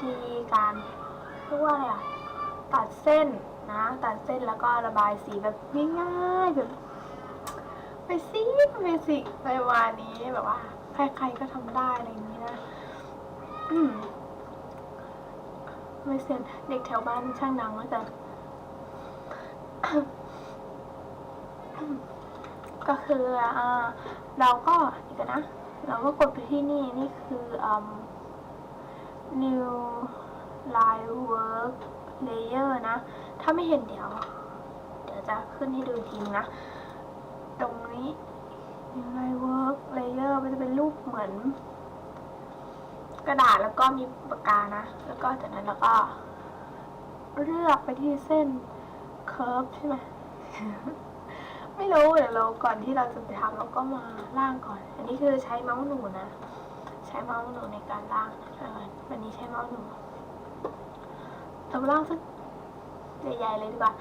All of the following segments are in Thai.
ธีการเรียกว่าอะไรอะตัดเส้นนะ ตัดเส้นแล้วก็ระบายสีแบบง่ายๆแบบเบสิกเบสิกไปวานี้แบบว่า ใครๆก็ทำได้อะไรอย่างนี้นะอืมไม่เสียนเด็กแถวบ้านช่างดังแล้วแต่ก็คืออ่าเราก็อีกนะ เราก็กดไปที่นี่นี่คืออืม new line work layer นะ ถ้าไม่เห็นเดี๋ยว เดี๋ยวจะขึ้นให้ดูทีนึงนะ ตรงนี้ new line work layer มันจะเป็นรูปเหมือน กระดาษแล้วก็มีปากกานะ แล้วก็จากนั้นเราก็ เลือกไปที่เส้น curve ใช่ไหมไม่รู้เดี๋ยวเราก่อนที่เราจะไปทำเราก็มาล่างก่อน อันนี้คือใช้เมาส์หนูนะ ใช้เมาส์หนูในการล่างวันนี้ใช้เมาส์หนูเราล่างสักใหญ่ๆเลยดีกว่า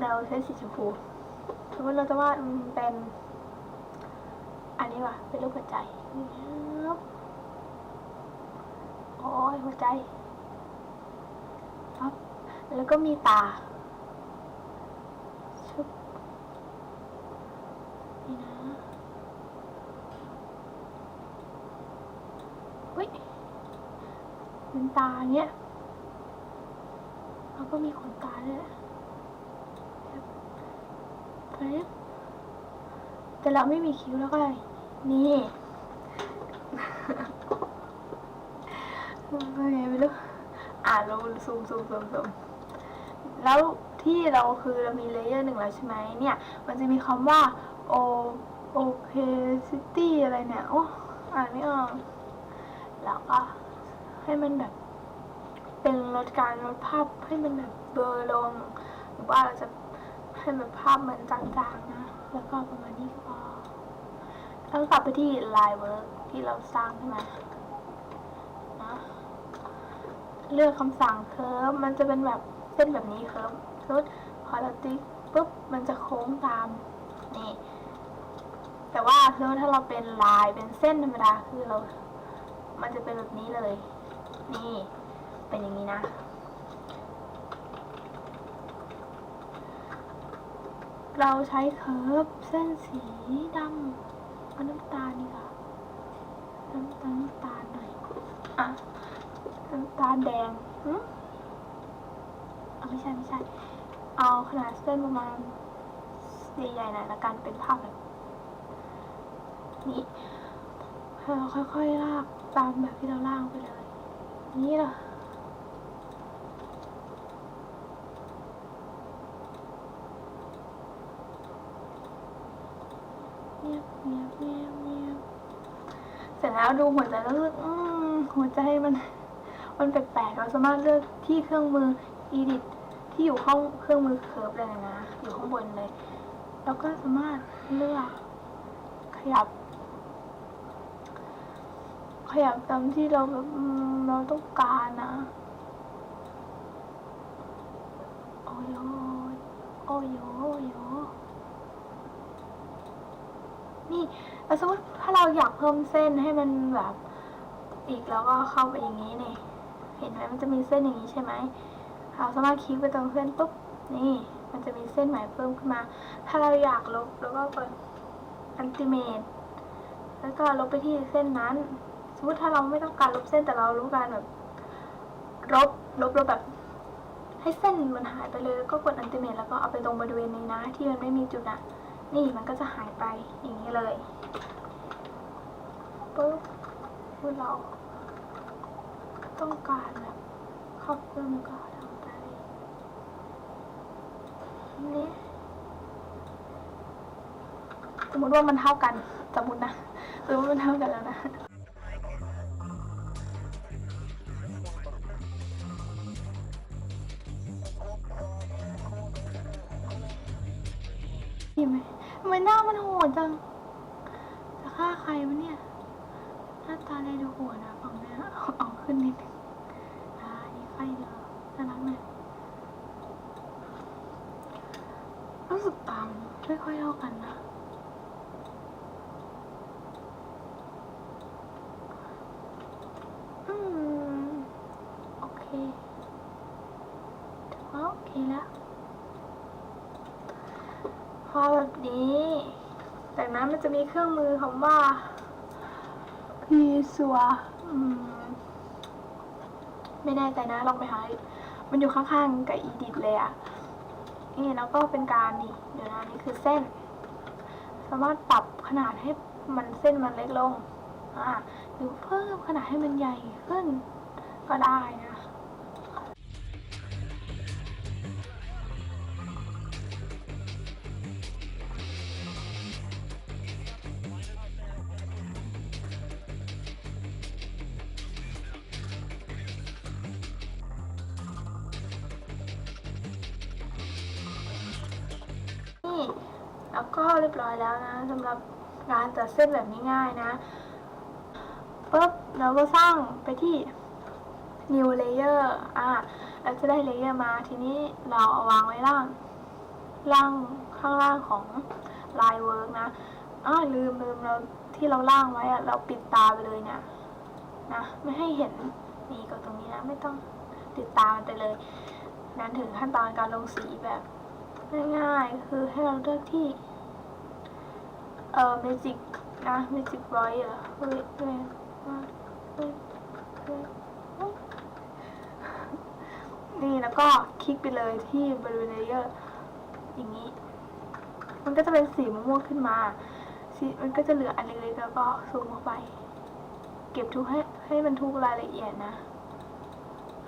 เราใช้สีชมพูสมมติเราจะวาดเป็น อันนี้ว่ะเป็นรูปหัวใจโอ้ยหัวใจปั๊บแล้วก็มีตาชุบนี่นะเฮ้ยเป็ นตาเงี้ยแล้วก็มีขนตาด้วยแต่เราไม่มีคิ้วแล้วก็อะไรนี่เป็นไงไม่รู้อ่านเราซูมซูมซูมซูมแล้วที่เราคือเรามีเลเยอร์หนึ่งแล้วใช่ไหมเนี่ย มันจะมีคำว่า o opacity อะไรเนี่ย โอ้ อ่านไม่ออก แล้วก็ ให้มันแบบ เป็นลดการลดภาพให้มันแบบเบลอลงหรือว่าเราจะให้แบบภาพเหมือนจางๆนะ แล้วก็ประมาณนี้ก็พอแล้วกลับไปที่ line work ที่เราสร้างใช่ไหมนะเลือกคำสั่งเคิร์ฟมันจะเป็นแบบเส้นแบบนี้เคิร์ฟรุดพอเราติ๊กปุ๊บมันจะโค้งตามนี่แต่ว่าคือถ้าเราเป็นลายเป็นเส้นธรรมดาคือเรา มันจะเป็นแบบนี้เลย นี่เป็นอย่างนี้นะ เราใช้เคิร์ฟเส้นสีดำเอาน้ำตาลนี่ค่ะน้ำตาลน้ำตาลหน่อยอะน้ำตาลแดงหึเอาไม่ใช่ไม่ใช่ เอาขนาดเส้นประมาณใหญ่ๆหน่อยละกันเป็นภาพแบบนี้เราค่อยๆลากตามแบบที่เราล่างไปเลย นี่เหรอเงียบเงียบเงียบเงียบเสร็จแล้วดูหัวใจแล้วรู้สึกอืมหัวใจมัน มันแปลกๆเราสามารถเลือกที่เครื่องมือ edit ที่อยู่ห้องเครื่องมือเคิร์ฟเลยนะ อยู่ข้างบนเลย แล้วก็สามารถเลือกขยับ ยับตามที่เราแบบเราต้องการนะโอ้ยโอ้ยโอ้ยโอ้ยโอ้ยนี่แล้วสมมติถ้าเราอยากเพิ่มเส้นให้มันแบบอีกแล้วก็เข้าไปอย่างนี้นี่ เห็นไหมมันจะมีเส้นอย่างนี้ใช่ไหมเราสามารถคลิกไปตรงเส้นปุ๊บนี่ มันจะมีเส้นใหม่เพิ่มขึ้นมา ถ้าเราอยากลบแล้วก็กดอันติเมตแล้วก็ลบไปที่เส้นนั้น สมมติถ้าเราไม่ต้องการลบเส้นแต่เรารู้การแบบลบลบลบแบบ ให้เส้นมันหายไปเลยแล้วก็กดอันติเมตแล้วก็เอาไปตรงบริเวณนี้นะ ที่มันไม่มีจุดอะนี่มันก็จะหายไปอย่างนี้เลยปุ๊บคือเราต้องการแบบครอบคลุมก็ทำไปนี่สมมติว่ามันเท่ากัน สมมตินะสมมติว่ามันเท่ากันแล้วนะ ขี่ไหมทำไมหน้ามันโหดจัง จะฆ่าใครวะเนี่ย หน้าตาเลยดูโหดนะฝั่งเนี้ยเอาขึ้นนิดนึงอ่านี่ไฟเดียวน่ารักหน่ยรู้สึกตามไม่ค่อยเท่ากันนะอืมโอเคถือว่าโอเคแล้ว อแบบนี้ จากนั้นมันจะมีเครื่องมือคำว่า พีซัวอืมไม่แน่ใจนะ ลองไปหา มันอยู่ข้างๆ กับอีดิทเลยอะนี่แล้วก็เป็นการนี่ เดี๋ยวนะนี่คือเส้น สามารถปรับขนาดให้มันเส้นมันเล็กลง อ่าหรือเพิ่มขนาดให้มันใหญ่ขึ้นก็ได้นะ แล้วก็เรียบร้อยแล้วนะสำหรับการจัดเส้นแบบง่ายๆนะปุ๊บเราก็สร้างไปที่ new layer อะเราจะได้เลเยอร์มาทีนี้เราเอาวางไว้ล่าง ล่างข้างล่างของ line work นะอ่าลืมลืมเราที่เราล่างไว้อะเราปิดตาไปเลยเนี่ยนะไม่ให้เห็นนี่ก็ตรงนี้นะ ไม่ต้องติดตามไปเลย นั้นถึงขั้นตอนการลงสีแบบ ง่ายๆ คือให้เราเลือกที่ เอ่อ Magic นะ Magic Voice เหรอเฮ้ยเฮ้ยนี่แล้วก็คลิกไปเลยที่บริเวณเลเยอร์อย่างนี้ มันก็จะเป็นสีม่วงขึ้นมาสีมันก็จะเหลืออันเล็กๆแล้วก็ซูมเข้าไป เก็บทุกให้ให้มันทุกรายละเอียดนะ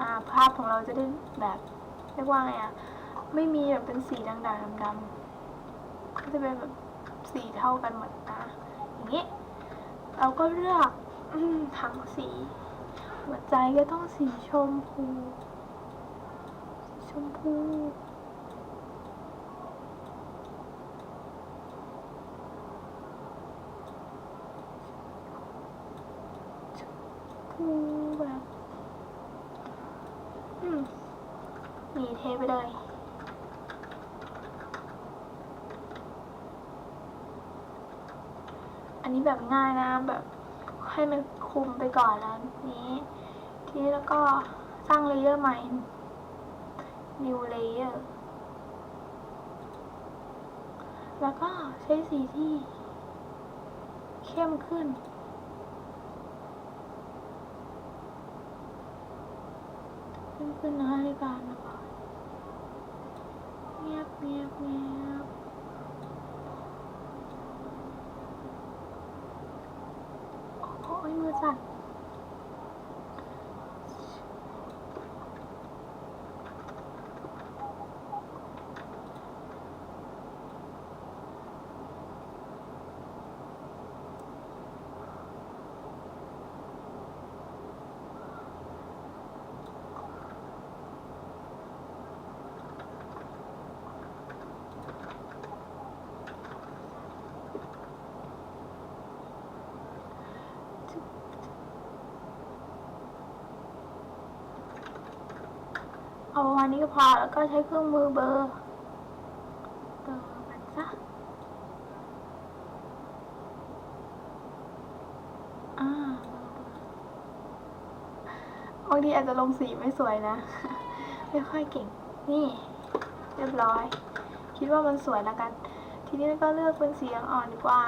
อ่า ภาพของเราจะได้แบบเรียกว่าไงอะ ไม่มีแบบเป็นสีด่างๆดำๆก็จะเป็นแบบสีเท่ากันหมดนะอย่างนี้ เราก็เลือกอมถังสี หัวใจก็ต้องสีชมพูสีชมพูชมพูแบบอืมมีเทไปเลย อันนี้แบบง่ายนะแบบให้มันคุมไปก่อนแล้วนี้ ทีนี้แล้วก็สร้างเลเยอร์ใหม่ new layer แล้วก็ใช้สีที่เข้มขึ้นขึ้นขึ้นนะในการนะคะเงียบเงียบเงียบ โอ้ เอาประมาณนี้ก็พอแล้วก็ใช้เครื่องมือเบอร์เบอร์มันซะอ่าบางทีอาจจะลงสีไม่สวยนะ ไม่ค่อยเก่ง นี่ เรียบร้อย คิดว่ามันสวยแล้วกัน ทีนี้ก็เลือกเป็นสีอ่อนดีกว่า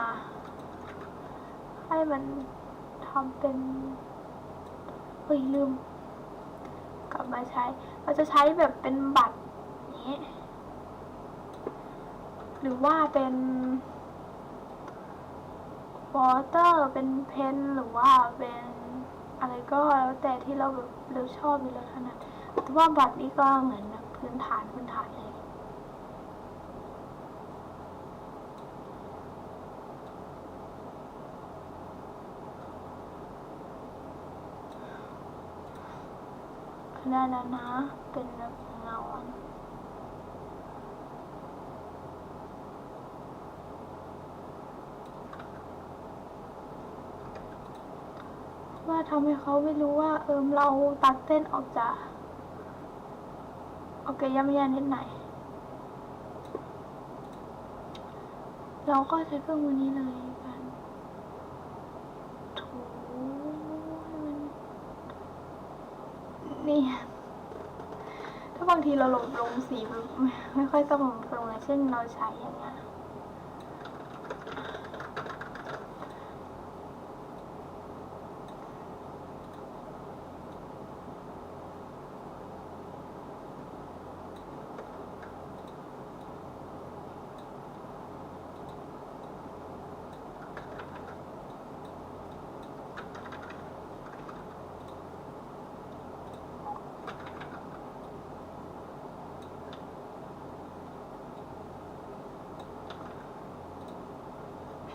ให้มันทำเป็นเฮ้ยลืมับมาใช้ เราจะใช้แบบเป็นบัตรนี้ หรือว่าเป็นวอเตอร์เป็นเพนหรือว่าเป็นอะไรก็แล้วแต่ที่เราแบบเราชอบหรือเราถนัดแต่ว่าบัตรนี้ก็เหมือนพื้นฐานพื้นฐานเลย ได้แล้วนะ เป็นแบบเงาอันว่าทำให้เขาไม่รู้ว่า เอิมเราตัดเส้นออกจากโอเคย่ำแย่นิดหน่อยเราก็ใช้เครื่องมือนี้เลยกันถูให้มั นี่ถ้าบางทีเราหลงลงสีแบบไม่ไม่ค่อยสม่ำเสมอเช่นเราใช้อย่างเงี้ย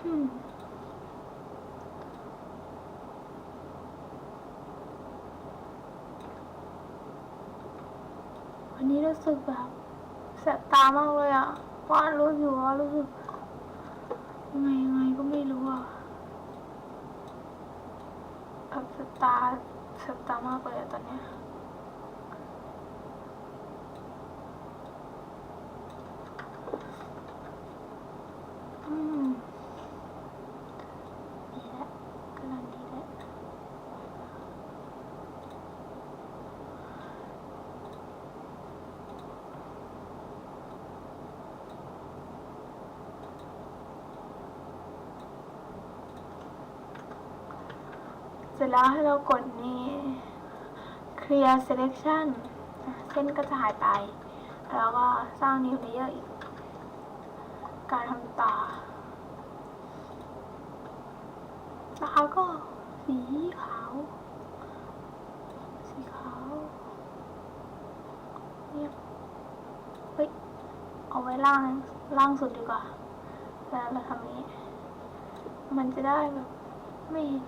วันนี้รู้สึกแบบแสบตามากเลยอะว่ารู้อยู่ว่ารู้สึกยังไงยังไงก็ไม่รู้อะแบบแสบตาแสบตามากเลยอะตอนเนี้ยอืม ดีแล้วกำลังดีแล้วเส ร็จแล้วให้เรากดนี่ clear selection อะเส้นก็จะหายไป แล้วก็สร้าง new layer อีก การทำตานะคะก็สีขาว สีขาวเนี่ยเฮ้ย เอาไว้ล่าง ล่างสุดดีกว่า แล้วเราทำนี้ มันจะได้แบบไม่เห็น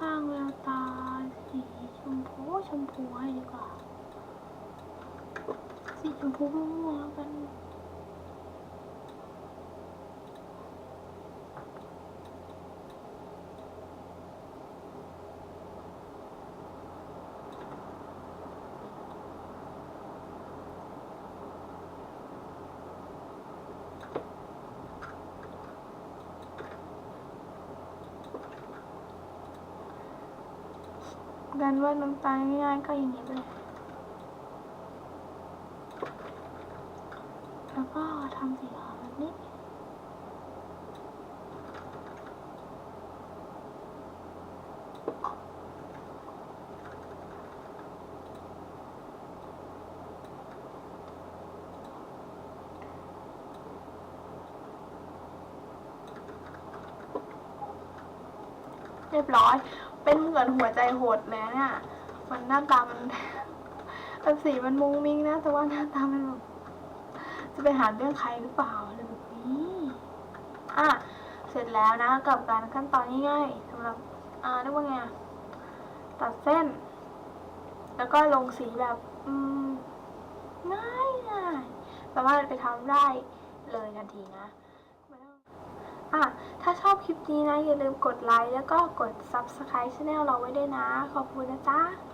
นี้เราก็สร้างแววตาสีชมพูชมพูใกว่าสีชมพูม่วงๆแล้วกันว่าน้ำตาลง่ายๆก็อย่างนี้เลยแล้วก็ทำสีขาวแบบนี้เรียบร้อย เป็นเหมือนหัวใจโหดเลยเนี่ยมันหน้าตามันแบบสีมันมุ้งมิ้งนะ แต่ว่าหน้าตามันแบบจะไปหาเรื่องใครหรือเปล่าอะไรแบบนี้อะเสร็จแล้วนะ กับการขั้นตอนง่ายๆสำหรับอ่าเรียกว่าไงตัดเส้น แล้วก็ลงสีแบบอืมง่ายง่ายสามารถไปทำได้เลยทันทีนะ อะ ถ้าชอบคลิปนี้นะ อย่าลืมกดไลค์แล้วก็กด Subscribe Channel เราไว้ด้วยนะ ขอบคุณนะจ๊ะ